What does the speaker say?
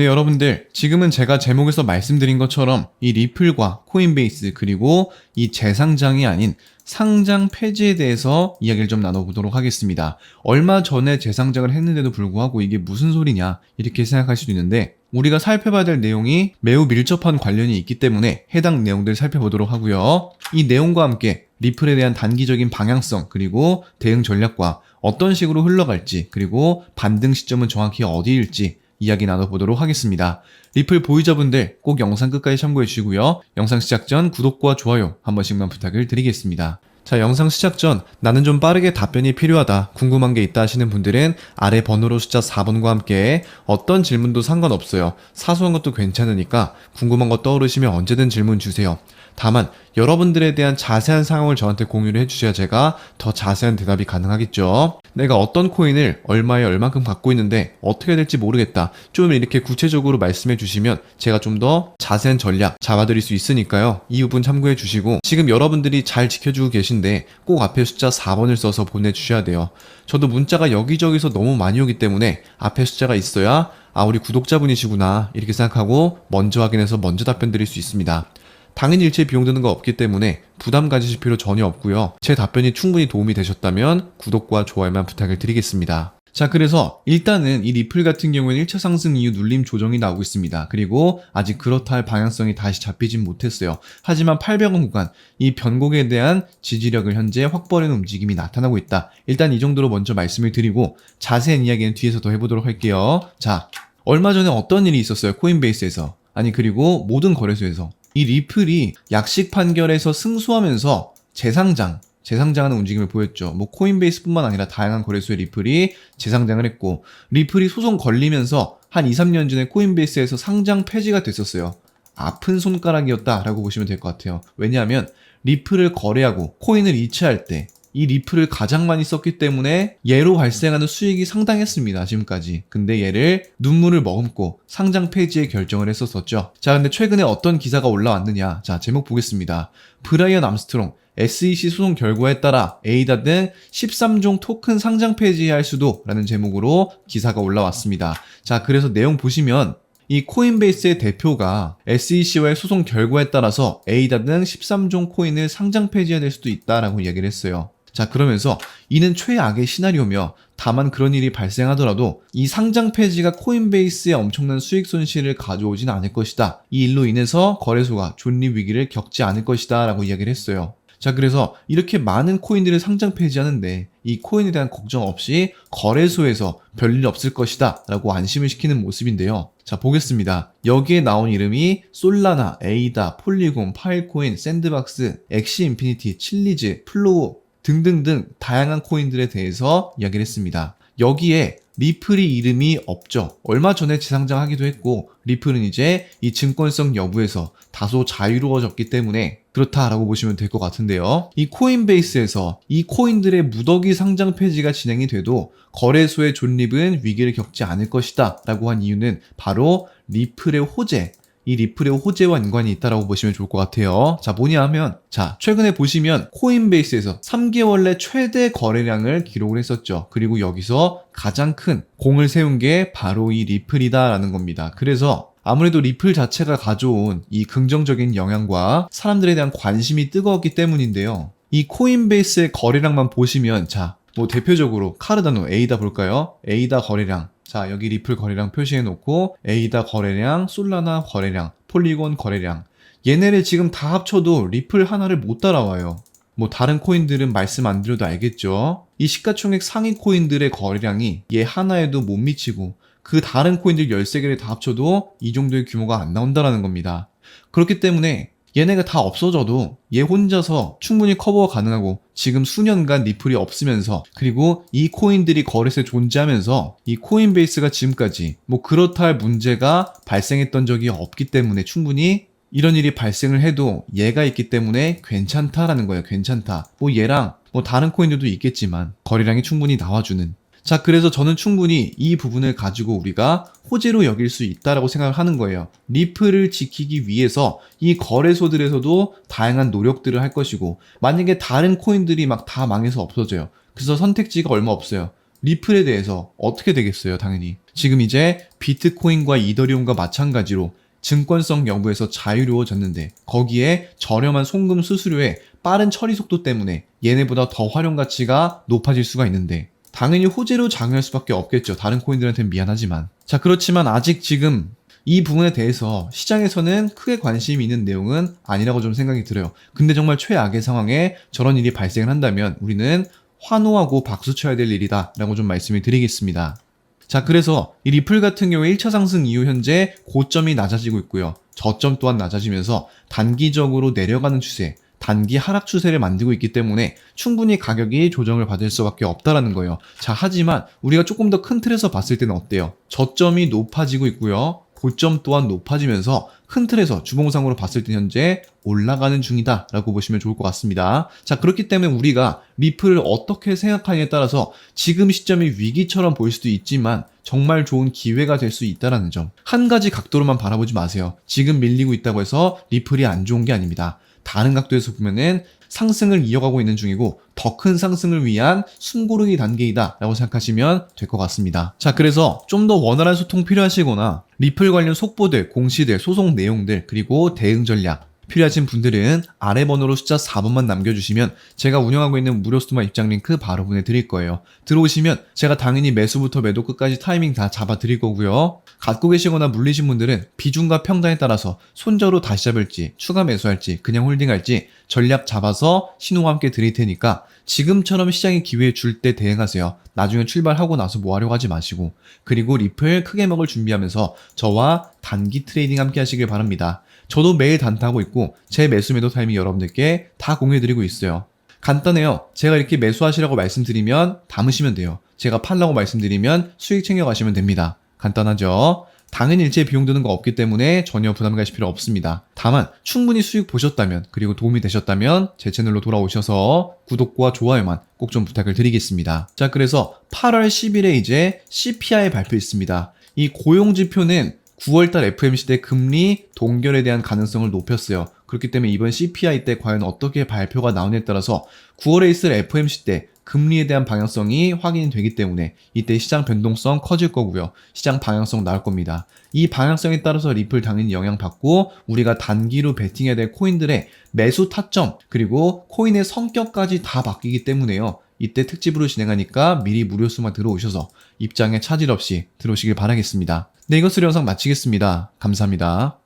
네, 여러분들, 지금은 제가 제목에서 말씀드린 것처럼 이 리플과 코인베이스 그리고 이 재상장이 아닌 상장 폐지에 대해서 이야기를 좀 나눠보도록 하겠습니다. 얼마 전에 재상장을 했는데도 불구하고 이게 무슨 소리냐 이렇게 생각할 수도 있는데 우리가 살펴봐야 될 내용이 매우 밀접한 관련이 있기 때문에 해당 내용들 살펴보도록 하고요. 이 내용과 함께 리플에 대한 단기적인 방향성 그리고 대응 전략과 어떤 식으로 흘러갈지 그리고 반등 시점은 정확히 어디일지 이야기 나눠보도록 하겠습니다. 리플 보유자분들 꼭 영상 끝까지 참고해 주시고요. 영상 시작 전 구독과 좋아요 한 번씩만 부탁을 드리겠습니다. 자, 영상 시작 전 나는 좀 빠르게 답변이 필요하다, 궁금한 게 있다 하시는 분들은 아래 번호로 숫자 4번과 함께 어떤 질문도 상관없어요. 사소한 것도 괜찮으니까 궁금한 거 떠오르시면 언제든 질문 주세요. 다만 여러분들에 대한 자세한 상황을 저한테 공유를 해주셔야 제가 더 자세한 대답이 가능하겠죠. 내가 어떤 코인을 얼마에 얼만큼 갖고 있는데 어떻게 될지 모르겠다. 좀 이렇게 구체적으로 말씀해 주시면 제가 좀 더 자세한 전략 잡아드릴 수 있으니까요. 이 부분 참고해 주시고 지금 여러분들이 잘 지켜주고 계신데 꼭 앞에 숫자 4번을 써서 보내주셔야 돼요. 저도 문자가 여기저기서 너무 많이 오기 때문에 앞에 숫자가 있어야 아 우리 구독자분이시구나 이렇게 생각하고 먼저 확인해서 먼저 답변 드릴 수 있습니다. 당연히 일체 비용 드는 거 없기 때문에 부담 가지실 필요 전혀 없고요. 제 답변이 충분히 도움이 되셨다면 구독과 좋아요만 부탁을 드리겠습니다. 자, 그래서 일단은 이 리플 같은 경우에는 1차 상승 이후 눌림 조정이 나오고 있습니다. 그리고 아직 그렇다 할 방향성이 다시 잡히진 못했어요. 하지만 800원 구간, 이 변곡에 대한 지지력을 현재 확보하는 움직임이 나타나고 있다. 일단 이 정도로 먼저 말씀을 드리고 자세한 이야기는 뒤에서 더 해보도록 할게요. 자, 얼마 전에 어떤 일이 있었어요? 코인베이스에서. 아니, 그리고 모든 거래소에서. 이 리플이 약식 판결에서 승소하면서 재상장, 재상장하는 움직임을 보였죠. 뭐 코인베이스뿐만 아니라 다양한 거래소의 리플이 재상장을 했고 리플이 소송 걸리면서 한 2, 3년 전에 코인베이스에서 상장 폐지가 됐었어요. 아픈 손가락이었다라고 보시면 될 것 같아요. 왜냐하면 리플을 거래하고 코인을 이체할 때 이 리플을 가장 많이 썼기 때문에 얘로 발생하는 수익이 상당했습니다. 지금까지. 근데 얘를 눈물을 머금고 상장 폐지에 결정을 했었었죠. 자, 근데 최근에 어떤 기사가 올라왔느냐. 자, 제목 보겠습니다. 브라이언 암스트롱 SEC 소송 결과에 따라 에이다 등 13종 토큰 상장 폐지할 수도 라는 제목으로 기사가 올라왔습니다. 자, 그래서 내용 보시면 이 코인베이스의 대표가 SEC와의 소송 결과에 따라서 에이다 등 13종 코인을 상장 폐지해야 될 수도 있다라고 이야기를 했어요. 자, 그러면서 이는 최악의 시나리오며 다만 그런 일이 발생하더라도 이 상장 폐지가 코인베이스에 엄청난 수익 손실을 가져오진 않을 것이다. 이 일로 인해서 거래소가 존립 위기를 겪지 않을 것이다. 라고 이야기를 했어요. 자, 그래서 이렇게 많은 코인들을 상장 폐지하는데 이 코인에 대한 걱정 없이 거래소에서 별일 없을 것이다 라고 안심을 시키는 모습인데요. 자, 보겠습니다. 여기에 나온 이름이 솔라나, 에이다, 폴리곤, 파일코인, 샌드박스, 엑시 인피니티, 칠리즈, 플로우 등등등 다양한 코인들에 대해서 이야기를 했습니다. 여기에 리플이 이름이 없죠. 얼마 전에 재상장하기도 했고 리플은 이제 이 증권성 여부에서 다소 자유로워졌기 때문에 그렇다라고 보시면 될 것 같은데요. 이 코인베이스에서 이 코인들의 무더기 상장 폐지가 진행이 돼도 거래소의 존립은 위기를 겪지 않을 것이다 라고 한 이유는 바로 리플의 호재, 이 리플의 호재와 연관이 있다라고 보시면 좋을 것 같아요. 자, 뭐냐 하면, 자, 최근에 보시면 코인베이스에서 3개월 내 최대 거래량을 기록을 했었죠. 그리고 여기서 가장 큰 공을 세운 게 바로 이 리플이다라는 겁니다. 그래서 아무래도 리플 자체가 가져온 이 긍정적인 영향과 사람들에 대한 관심이 뜨거웠기 때문인데요. 이 코인베이스의 거래량만 보시면, 자, 뭐 대표적으로 카르다노 에이다 볼까요? 에이다 거래량 자, 여기 리플 거래량 표시해 놓고 에이다 거래량, 솔라나 거래량, 폴리곤 거래량. 얘네를 지금 다 합쳐도 리플 하나를 못 따라와요. 뭐 다른 코인들은 말씀 안 드려도 알겠죠. 이 시가총액 상위 코인들의 거래량이 얘 하나에도 못 미치고 그 다른 코인들 13개를 다 합쳐도 이 정도의 규모가 안 나온다라는 겁니다. 그렇기 때문에 얘네가 다 없어져도 얘 혼자서 충분히 커버 가능하고 지금 수년간 리플이 없으면서 그리고 이 코인들이 거래소에 존재하면서 이 코인베이스가 지금까지 뭐 그렇다 할 문제가 발생했던 적이 없기 때문에 충분히 이런 일이 발생을 해도 얘가 있기 때문에 괜찮다라는 거예요. 괜찮다. 뭐 얘랑 뭐 다른 코인들도 있겠지만 거래량이 충분히 나와주는 자, 그래서 저는 충분히 이 부분을 가지고 우리가 호재로 여길 수 있다라고 생각을 하는 거예요. 리플을 지키기 위해서 이 거래소들에서도 다양한 노력들을 할 것이고, 만약에 다른 코인들이 막 다 망해서 없어져요. 그래서 선택지가 얼마 없어요. 리플에 대해서 어떻게 되겠어요, 당연히. 지금 이제 비트코인과 이더리움과 마찬가지로 증권성 여부에서 자유로워졌는데 거기에 저렴한 송금 수수료에 빠른 처리 속도 때문에 얘네보다 더 활용 가치가 높아질 수가 있는데 당연히 호재로 작용할 수밖에 없겠죠. 다른 코인들한테는 미안하지만. 자, 그렇지만 아직 지금 이 부분에 대해서 시장에서는 크게 관심이 있는 내용은 아니라고 좀 생각이 들어요. 근데 정말 최악의 상황에 저런 일이 발생을 한다면 우리는 환호하고 박수 쳐야 될 일이다 라고 좀 말씀을 드리겠습니다. 자, 그래서 이 리플 같은 경우에 1차 상승 이후 현재 고점이 낮아지고 있고요. 저점 또한 낮아지면서 단기적으로 내려가는 추세, 단기 하락 추세를 만들고 있기 때문에 충분히 가격이 조정을 받을 수밖에 없다라는 거예요. 자, 하지만 우리가 조금 더 큰 틀에서 봤을 때는 어때요? 저점이 높아지고 있고요. 고점 또한 높아지면서 큰 틀에서 주봉상으로 봤을 때 현재 올라가는 중이다 라고 보시면 좋을 것 같습니다. 자, 그렇기 때문에 우리가 리플을 어떻게 생각하느냐에 따라서 지금 시점이 위기처럼 보일 수도 있지만 정말 좋은 기회가 될 수 있다는 점. 한 가지 각도로만 바라보지 마세요. 지금 밀리고 있다고 해서 리플이 안 좋은 게 아닙니다. 다른 각도에서 보면은 상승을 이어가고 있는 중이고 더 큰 상승을 위한 숨고르기 단계이다 라고 생각하시면 될 것 같습니다. 자 그래서 좀 더 원활한 소통 필요하시거나 리플 관련 속보들, 공시들, 소송 내용들 그리고 대응 전략 필요하신 분들은 아래 번호로 숫자 4번만 남겨주시면 제가 운영하고 있는 무료 스토마 입장 링크 바로 보내드릴 거예요. 들어오시면 제가 당연히 매수부터 매도 끝까지 타이밍 다 잡아드릴 거고요. 갖고 계시거나 물리신 분들은 비중과 평단에 따라서 손절로 다시 잡을지 추가 매수할지 그냥 홀딩할지 전략 잡아서 신호와 함께 드릴 테니까 지금처럼 시장의 기회 줄 때 대응하세요. 나중에 출발하고 나서 뭐 하려고 하지 마시고 그리고 리플 크게 먹을 준비하면서 저와 단기 트레이딩 함께 하시길 바랍니다. 저도 매일 단타하고 있고 제 매수 매도 타이밍 여러분들께 다 공유해드리고 있어요. 간단해요. 제가 이렇게 매수하시라고 말씀드리면 담으시면 돼요. 제가 팔라고 말씀드리면 수익 챙겨가시면 됩니다. 간단하죠? 당연히 일체 비용 드는 거 없기 때문에 전혀 부담 가실 필요 없습니다. 다만 충분히 수익 보셨다면 그리고 도움이 되셨다면 제 채널로 돌아오셔서 구독과 좋아요만 꼭 좀 부탁을 드리겠습니다. 자 그래서 8월 10일에 이제 CPI 발표 있습니다. 이 고용 지표는 9월달 FMC 때 금리 동결에 대한 가능성을 높였어요. 그렇기 때문에 이번 CPI 때 과연 어떻게 발표가 나오냐에 따라서 9월에 있을 FMC 때 금리에 대한 방향성이 확인이 되기 때문에 이때 시장 변동성 커질 거고요. 시장 방향성 나올 겁니다. 이 방향성에 따라서 리플 당연히 영향받고 우리가 단기로 베팅해야 될 코인들의 매수 타점 그리고 코인의 성격까지 다 바뀌기 때문에요. 이때 특집으로 진행하니까 미리 무료 수만 들어오셔서 입장에 차질 없이 들어오시길 바라겠습니다. 네, 이것으로 영상 마치겠습니다. 감사합니다.